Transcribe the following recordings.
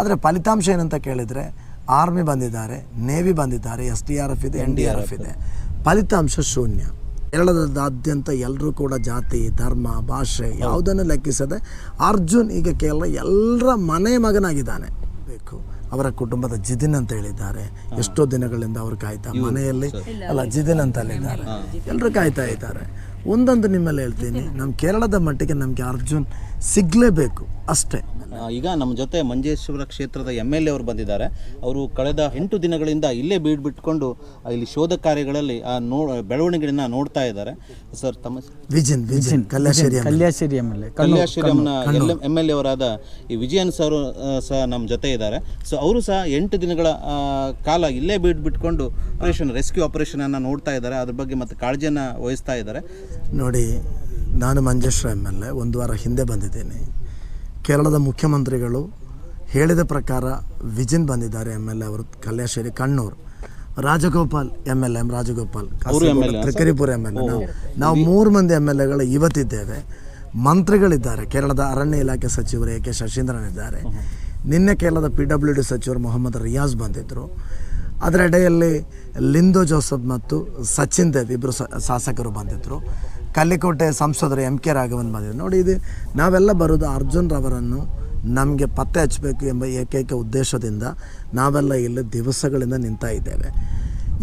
ಆದರೆ ಫಲಿತಾಂಶ ಏನಂತ ಕೇಳಿದರೆ ಆರ್ಮಿ ಬಂದಿದ್ದಾರೆ ನೇವಿ ಬಂದಿದ್ದಾರೆ ಎಸ್ ಡಿ ಆರ್ ಎಫ್ ಇದೆ ಎನ್ ಡಿ ಆರ್ ಎಫ್ ಇದೆ. ಫಲಿತಾಂಶ ಶೂನ್ಯ. ಕೇರಳದಾದ್ಯಂತ ಎಲ್ಲರೂ ಕೂಡ ಜಾತಿ ಧರ್ಮ ಭಾಷೆ ಯಾವುದನ್ನು ಲೆಕ್ಕಿಸದೆ ಅರ್ಜುನ್ ಈಗ ಕೇವಲ ಎಲ್ಲರ ಮನೆ ಮಗನಾಗಿದ್ದಾನೆ. ಬೇಕು. ಅವರ ಕುಟುಂಬದ ಜಿದಿನ್ ಅಂತ ಹೇಳಿದ್ದಾರೆ. ಎಷ್ಟೋ ದಿನಗಳಿಂದ ಅವರು ಕಾಯ್ತಾ ಮನೆಯಲ್ಲಿ. ಅಲ್ಲ ಜಿದಿನ್ ಅಂತ ಅಲ್ಲಿದ್ದಾರೆ ಎಲ್ಲರೂ ಕಾಯ್ತಾ ಇದ್ದಾರೆ. ಒಂದೊಂದು ನಿಮ್ಮಲ್ಲಿ ಹೇಳ್ತೀನಿ ನಮ್ಮ ಕೇರಳದ ಮಟ್ಟಿಗೆ ನಮಗೆ ಅರ್ಜುನ್ ಸಿಗಲೇಬೇಕು. ಅಷ್ಟೇ. ಈಗ ನಮ್ಮ ಜೊತೆ ಮಂಜೇಶ್ವರ ಕ್ಷೇತ್ರದ ಎಂ ಎಲ್ ಎ ಅವರು ಬಂದಿದ್ದಾರೆ. ಅವರು ಕಳೆದ ಎಂಟು ದಿನಗಳಿಂದ ಇಲ್ಲೇ ಬೀಡ್ ಬಿಟ್ಕೊಂಡು ಇಲ್ಲಿ ಶೋಧ ಕಾರ್ಯಗಳಲ್ಲಿ ಆ ನೋ ಬೆಳವಣಿಗೆಗಳನ್ನ ನೋಡ್ತಾ ಇದ್ದಾರೆ. ಸರ್ ತಮ್ಮ ವಿಜಿನ್ ವಿಜಿನ್ ಕಲ್ಯಾಶೇರಿ ಅಂತ. ಕಲ್ಯಾಶ್ಶೇರಿ ಆಮೇಲೆ ಕಲ್ಯಾಶ್ರೀರಂನ ಎಂ ಎಲ್ ಎ ಅವರಾದ ಈ ವಿಜಯನ್ ಸರ್ ಸಹ ನಮ್ಮ ಜೊತೆ ಇದ್ದಾರೆ. ಸೊ ಅವರು ಸಹ ಎಂಟು ದಿನಗಳ ಕಾಲ ಇಲ್ಲೇ ಬೀಡ್ ಬಿಟ್ಕೊಂಡು ಆಪರೇಷನ್ ರೆಸ್ಕ್ಯೂ ಆಪರೇಷನ್ ಅನ್ನ ನೋಡ್ತಾ ಇದ್ದಾರೆ. ಅದ್ರ ಬಗ್ಗೆ ಮತ್ತೆ ಕಾಳಜಿಯನ್ನ ವಹಿಸ್ತಾ ಇದ್ದಾರೆ. ನೋಡಿ ನಾನು ಮಂಜೇಶ್ವರ ಎಂ ಎಲ್ ಎ ಒಂದು ವಾರ ಹಿಂದೆ ಬಂದಿದ್ದೀನಿ. ಕೇರಳದ ಮುಖ್ಯಮಂತ್ರಿಗಳು ಹೇಳಿದ ಪ್ರಕಾರ ವಿಜಿನ್ ಬಂದಿದ್ದಾರೆ ಎಂ ಎಲ್ ಎ ಅವರು Kalliasseri Kannur. Rajagopal M L M Rajagopal Trikaripur M L A ನಾವು ನಾವು ಮೂರು ಮಂದಿ ಎಂ ಎಲ್ ಎಗಳು ಇವತ್ತಿದ್ದೇವೆ. ಮಂತ್ರಿಗಳಿದ್ದಾರೆ ಕೇರಳದ ಅರಣ್ಯ ಇಲಾಖೆ ಸಚಿವರು ಎ ಕೆ ಶಶೀಂದ್ರನ್ ಇದ್ದಾರೆ. ನಿನ್ನೆ ಕೇರಳದ ಪಿ ಡಬ್ಲ್ಯೂ ಡಿ ಸಚಿವರು ಮೊಹಮ್ಮದ್ ರಿಯಾಜ್ ಬಂದಿದ್ದರು ಅದರ ಎಡೆಯಲ್ಲಿ ಲಿಂದೋ ಜೋಸಫ್ ಮತ್ತು ಸಚಿನ್ ದೇವ್ ಇಬ್ಬರು ಶಾಸಕರು ಬಂದಿದ್ದರು ಕಲ್ಲಿಕೋಟೆ ಸಂಸದರು ಎಂ ಕೆ ರಾಘವನ್ ಬಂದಿದ್ದರು ನೋಡಿ ಇದು ನಾವೆಲ್ಲ ಬರೋದು ಅರ್ಜುನ್ ರವರನ್ನು ನಮಗೆ ಪತ್ತೆ ಹಚ್ಚಬೇಕು ಎಂಬ ಏಕೈಕ ಉದ್ದೇಶದಿಂದ ನಾವೆಲ್ಲ ಇಲ್ಲಿ ದಿವಸಗಳಿಂದ ನಿಂತಾ ಇದ್ದೇವೆ.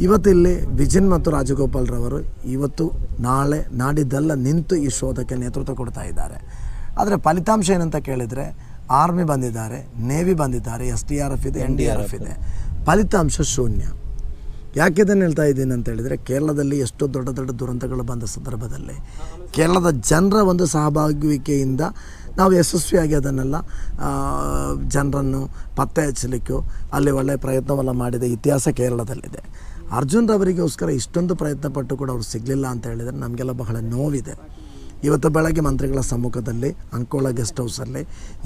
ಇವತ್ತಿಲ್ಲಿ ವಿಜಿನ್ ಮತ್ತು ರಾಜಗೋಪಾಲ್ ರವರು ಇವತ್ತು ನಾಳೆ ನಾಡಿದ್ದೆಲ್ಲ ನಿಂತು ಈ ಶೋಧಕ್ಕೆ ನೇತೃತ್ವ ಕೊಡ್ತಾ ಇದ್ದಾರೆ. ಆದರೆ ಫಲಿತಾಂಶ ಏನಂತ ಕೇಳಿದರೆ ಆರ್ಮಿ ಬಂದಿದ್ದಾರೆ, ನೇವಿ ಬಂದಿದ್ದಾರೆ, ಎಸ್ ಡಿ ಆರ್ ಎಫ್ ಇದೆ, ಎನ್ ಡಿ ಆರ್ ಎಫ್ ಇದೆ. ಫಲಿತಾಂಶ ಶೂನ್ಯ. ಯಾಕೆ ಇದನ್ನು ಹೇಳ್ತಾ ಇದ್ದೀನಿ ಅಂತ ಹೇಳಿದರೆ, ಕೇರಳದಲ್ಲಿ ಎಷ್ಟೋ ದೊಡ್ಡ ದೊಡ್ಡ ದುರಂತಗಳು ಬಂದ ಸಂದರ್ಭದಲ್ಲಿ ಕೇರಳದ ಜನರ ಒಂದು ಸಹಭಾಗಿಕೆಯಿಂದ ನಾವು ಯಶಸ್ವಿಯಾಗಿ ಅದನ್ನೆಲ್ಲ ಜನರನ್ನು ಪತ್ತೆ ಹಚ್ಚಲಿಕ್ಕೂ ಅಲ್ಲಿ ಒಳ್ಳೆಯ ಪ್ರಯತ್ನವೆಲ್ಲ ಮಾಡಿದ ಇತಿಹಾಸ ಕೇರಳದಲ್ಲಿದೆ. ಅರ್ಜುನ್ರವರಿಗೋಸ್ಕರ ಇಷ್ಟೊಂದು ಪ್ರಯತ್ನ ಪಟ್ಟು ಕೂಡ ಅವ್ರು ಸಿಗಲಿಲ್ಲ ಅಂತ ಹೇಳಿದರೆ ನಮಗೆಲ್ಲ ಬಹಳ ನೋವಿದೆ. ಇವತ್ತು ಬೆಳಗ್ಗೆ ಮಂತ್ರಿಗಳ ಸಮ್ಮುಖದಲ್ಲಿ ಅಂಕೋಳ ಗೆಸ್ಟ್ ಹೌಸಲ್ಲಿ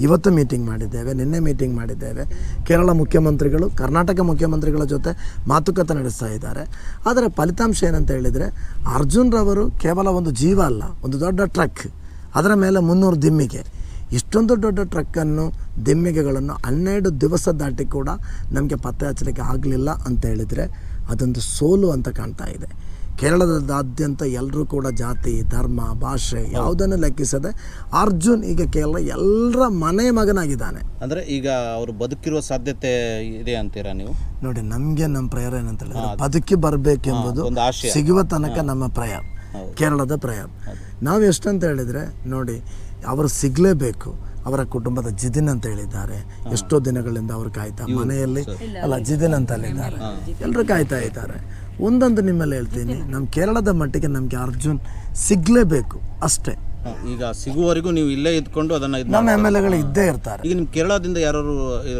ಇವತ್ತು ಮೀಟಿಂಗ್ ಮಾಡಿದ್ದೇವೆ, ನಿನ್ನೆ ಮೀಟಿಂಗ್ ಮಾಡಿದ್ದೇವೆ. ಕೇರಳ ಮುಖ್ಯಮಂತ್ರಿಗಳು, ಕರ್ನಾಟಕ ಮುಖ್ಯಮಂತ್ರಿಗಳ ಜೊತೆ ಮಾತುಕತೆ ನಡೆಸ್ತಾ ಇದ್ದಾರೆ. ಆದರೆ ಫಲಿತಾಂಶ ಏನಂತ ಹೇಳಿದರೆ ಅರ್ಜುನ್ರವರು ಕೇವಲ ಒಂದು ಜೀವ ಅಲ್ಲ, ಒಂದು ದೊಡ್ಡ ಟ್ರಕ್. ಅದರ ಮೇಲೆ ಮುನ್ನೂರು ದಿಮ್ಮಿಗೆ. ಇಷ್ಟೊಂದು ದೊಡ್ಡ ಟ್ರಕ್ಕನ್ನು ದಿಮ್ಮಿಗೆಗಳನ್ನು ಹನ್ನೆರಡು ದಿವಸ ದಾಟಿ ಕೂಡ ನಮಗೆ ಪತ್ತೆ ಹಚ್ಚಲಿಕ್ಕೆ ಆಗಲಿಲ್ಲ ಅಂತ ಹೇಳಿದರೆ ಅದೊಂದು ಸೋಲು ಅಂತ ಕಾಣ್ತಾ ಇದೆ. ಕೇರಳದಾದ್ಯಂತ ಎಲ್ಲರೂ ಕೂಡ ಜಾತಿ ಧರ್ಮ ಭಾಷೆ ಯಾವುದನ್ನು ಲೆಕ್ಕಿಸದೆ ಅರ್ಜುನ್ ಈಗ ಕೇರಳ ಎಲ್ಲರ ಮನೆ ಮಗನಾಗಿದ್ದಾನೆ. ಅಂದರೆ ಈಗ ಅವರು ಬದುಕಿರುವ ಸಾಧ್ಯತೆ ಇದೆ ಅಂತೀರಾ ನೀವು? ನೋಡಿ ನಮಗೆ ನಮ್ಮ ಪ್ರಯರ್ ಏನಂತ ಹೇಳಿದ್ರೆ ಬದುಕಿ ಬರಬೇಕೆಂಬುದು ಸಿಗುವ ತನಕ ನಮ್ಮ ಪ್ರಯರ್ ಕೇರಳದ ಪ್ರಯರ್. ನಾವು ಎಷ್ಟಂತ ಹೇಳಿದರೆ ನೋಡಿ ಅವರು ಸಿಗಲೇಬೇಕು. ಅವರ ಕುಟುಂಬದ ಜಿದಿನ್ ಅಂತ ಹೇಳಿದ್ದಾರೆ. ಎಷ್ಟೋ ದಿನಗಳಿಂದ ಅವರು ಕಾಯ್ತಾ ಮನೆಯಲ್ಲಿ ಅಲ್ಲ ಜಿದಿನ್ ಅಂತ ಅಲ್ಲಿದ್ದಾರೆ ಎಲ್ಲರೂ ಕಾಯ್ತಾ ಇದ್ದಾರೆ. ಒಂದೊಂದು ನಿಮ್ಮಲ್ಲಿ ಹೇಳ್ತೀನಿ ನಮ್ಮ ಕೇರಳದ ಮಟ್ಟಿಗೆ ನಮಗೆ ಅರ್ಜುನ್ ಸಿಗಲೇಬೇಕು ಅಷ್ಟೇ. ಈಗ ಸಿಗುವವರೆಗೂ ನೀವು ಇಲ್ಲೇ ಇದ್ಕೊಂಡು ಅದನ್ನ ಇದ್ ನಮ್ಮ ಎಂ ಎಲ್ ಎಗಳು ಇದ್ದೇ ಇರ್ತಾರೆ. ಈಗ ನಿಮ್ ಕೇರಳದಿಂದ ಯಾರು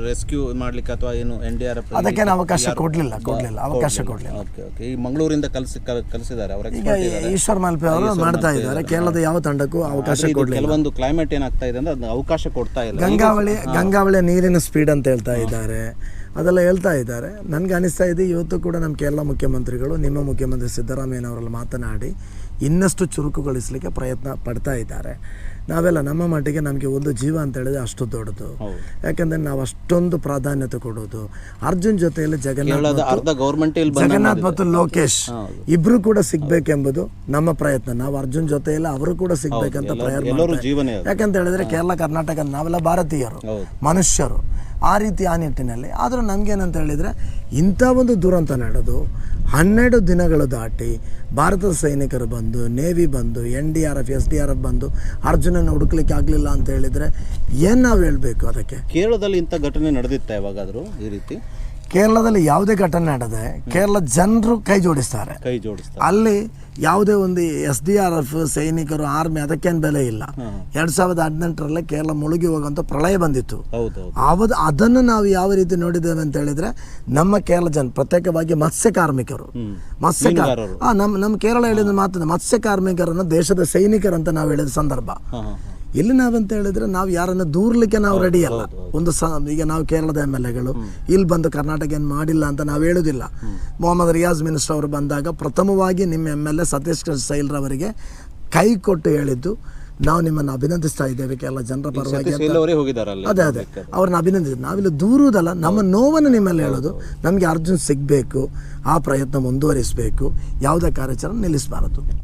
ರೆಸ್ಕ್ಯೂ ಮಾಡ್ಲಿಕ್ಕೆ ಅಥವಾ ಏನು ಎನ್ ಡಿ ಆರ್ ಎಫ್ ಅದಕ್ಕೇನು ಅವಕಾಶ ಕೊಡಲಿಲ್ಲ ಕೊಡಲಿಲ್ಲ ಅವಕಾಶ ಕೊಡ್ಲಿಲ್ಲ. Okay okay. ಈ ಮಂಗಳೂರಿಂದ ಕಲಿಸಿ ಕಲಿಸಿದ್ದಾರೆ ಅವರ ಈಗ ಈಶ್ವರ್ ಮಾಲ್ಪೆ ಅವರು ಮಾಡ್ತಾ ಇದ್ದಾರೆ. ಕೇರಳದ ಯಾವ ತಂಡಕ್ಕೂ ಅವಕಾಶ ಕೊಡ್ಲಿಲ್ಲ. ಕೆಲವೊಂದು ಕ್ಲೈಮೇಟ್ ಏನಾಗ್ತಾ ಇದೆ ಅಂದ್ರೆ ಅದನ್ನ ಅವಕಾಶ ಕೊಡ್ತಾ ಇಲ್ಲ. ಗಂಗಾವಳಿ ಗಂಗಾವಳಿ ನೀರಿನ ಸ್ಪೀಡ್ ಅಂತ ಹೇಳ್ತಾ ಇದ್ದಾರೆ. ಅದೆಲ್ಲ ಹೇಳ್ತಾ ಇದ್ದಾರೆ. ನನಗೆ ಅನಿಸ್ತಾ ಇದೆ ಇವತ್ತು ಕೂಡ ನಮ್ಮ ಕೇರಳ ಮುಖ್ಯಮಂತ್ರಿಗಳು ನಿಮ್ಮ ಮುಖ್ಯಮಂತ್ರಿ ಸಿದ್ದರಾಮಯ್ಯನವರಲ್ಲಿ ಮಾತನಾಡಿ ಇನ್ನಷ್ಟು ಚುರುಕುಗೊಳಿಸಲಿಕ್ಕೆ ಪ್ರಯತ್ನ ಪಡ್ತಾ ಇದ್ದಾರೆ. ನಾವೆಲ್ಲ ನಮ್ಮ ಮಟ್ಟಿಗೆ ನಮಗೆ ಒಂದು ಜೀವ ಅಂತ ಹೇಳಿದ್ರೆ ಅಷ್ಟು ದೊಡ್ಡದು. ಯಾಕಂದ್ರೆ ನಾವು ಅಷ್ಟೊಂದು ಪ್ರಾಧಾನ್ಯತೆ ಕೊಡೋದು. ಅರ್ಜುನ್ ಜೊತೆಯಲ್ಲಿ ಜಗನ್ನಾಥ್ ಜಗನ್ನಾಥ್ ಮತ್ತು ಲೋಕೇಶ್ ಇಬ್ರು ಕೂಡ ಸಿಗ್ಬೇಕೆಂಬುದು ನಮ್ಮ ಪ್ರಯತ್ನ. ನಾವು ಅರ್ಜುನ್ ಜೊತೆಯಲ್ಲಿ ಅವರು ಕೂಡ ಸಿಗ್ಬೇಕಂತ ಪ್ರಯತ್ನ. ಯಾಕಂತ ಹೇಳಿದ್ರೆ ಕೇರಳ ಕರ್ನಾಟಕ ನಾವೆಲ್ಲ ಭಾರತೀಯರು ಮನುಷ್ಯರು. ಆ ರೀತಿ ಆ ನಿಟ್ಟಿನಲ್ಲಿ. ಆದರೂ ನಮಗೇನಂತ ಹೇಳಿದರೆ ಇಂಥ ಒಂದು ದುರಂತ ನಡೆದು ಹನ್ನೆರಡು ದಿನಗಳು ದಾಟಿ ಭಾರತದ ಸೈನಿಕರು ಬಂದು ನೇವಿ ಬಂದು N D R F S D R F ಬಂದು ಅರ್ಜುನನ ಹುಡುಕ್ಲಿಕ್ಕೆ ಆಗಲಿಲ್ಲ ಅಂತ ಹೇಳಿದರೆ ಏನು ನಾವು ಹೇಳಬೇಕು ಅದಕ್ಕೆ? ಕೇರಳದಲ್ಲಿ ಇಂಥ ಘಟನೆ ನಡೆದಿತ್ತ ಯಾವಾಗಾದರೂ ಈ ರೀತಿ? ಕೇರಳದಲ್ಲಿ ಯಾವುದೇ ಘಟನೆ ನಡೆದೆ ಕೇರಳ ಜನರು ಕೈ ಜೋಡಿಸ್ತಾರೆ. ಕೈ ಜೋಡಿಸ್ತಾರೆ. ಅಲ್ಲಿ ಯಾವುದೇ ಒಂದು ಎಸ್ ಡಿ ಆರ್ ಎಫ್ ಸೈನಿಕರು ಆರ್ಮಿ ಅದಕ್ಕೇನು ಬೆಲೆ ಇಲ್ಲ. ಎರಡ್ ಸಾವಿರದ ಹದಿನೆಂಟರಲ್ಲೇ ಕೇರಳ ಮುಳುಗಿ ಹೋಗುವಂಥ ಪ್ರಳಯ ಬಂದಿತ್ತು. ಅವದು ಅದನ್ನು ನಾವು ಯಾವ ರೀತಿ ನೋಡಿದ್ದೇವೆ ಅಂತ ಹೇಳಿದ್ರೆ ನಮ್ಮ ಕೇರಳ ಜನ ಪ್ರತ್ಯೇಕವಾಗಿ ಮತ್ಸ್ಯ ಕಾರ್ಮಿಕರು. ಮತ್ಸ್ಯ ನಮ್ಮ ನಮ್ಮ ಕೇರಳ ಹೇಳಿದ ಮಾತ್ರ ಮತ್ಸ್ಯ ಕಾರ್ಮಿಕರನ್ನು ದೇಶದ ಸೈನಿಕರಂತ ನಾವು ಹೇಳಿದ ಸಂದರ್ಭ. ಇಲ್ಲಿ ನಾವಂತ ಹೇಳಿದ್ರೆ ನಾವು ಯಾರನ್ನು ದೂರ್ಲಿಕ್ಕೆ ನಾವು ರೆಡಿ ಅಲ್ಲ. ಒಂದು ಸ ಈಗ ನಾವು ಕೇರಳದ ಎಂ ಎಲ್ ಎಗಳು ಇಲ್ಲಿ ಬಂದು ಕರ್ನಾಟಕ ಏನು ಮಾಡಿಲ್ಲ ಅಂತ ನಾವು ಹೇಳುದಿಲ್ಲ. ಮೊಹಮ್ಮದ್ ರಿಯಾಜ್ ಮಿನಿಸ್ಟರ್ ಅವರು ಬಂದಾಗ ಪ್ರಥಮವಾಗಿ ನಿಮ್ಮ ಎಂ ಎಲ್ ಎ ಸತೀಶ್ ಸೈಲ್ರವರಿಗೆ ಕೈ ಕೊಟ್ಟು ಹೇಳಿದ್ದು ನಾವು ನಿಮ್ಮನ್ನು ಅಭಿನಂದಿಸ್ತಾ ಇದ್ದೇವೆ ಕೆಲ ಜನರ ಪರವಾಗಿ ಅದೇ ಅದೇ. ಅವ್ರನ್ನ ಅಭಿನಂದಿಸಿ ನಾವಿಲ್ಲಿ ದೂರುವುದಲ್ಲ ನಮ್ಮ ನೋವನ್ನು ನಿಮ್ಮಲ್ಲಿ ಹೇಳೋದು ನಮಗೆ ಅರ್ಜುನ್ ಸಿಗಬೇಕು ಆ ಪ್ರಯತ್ನ ಮುಂದುವರಿಸಬೇಕು ಯಾವುದೇ ಕಾರ್ಯಾಚರಣೆ ನಿಲ್ಲಿಸಬಾರದು.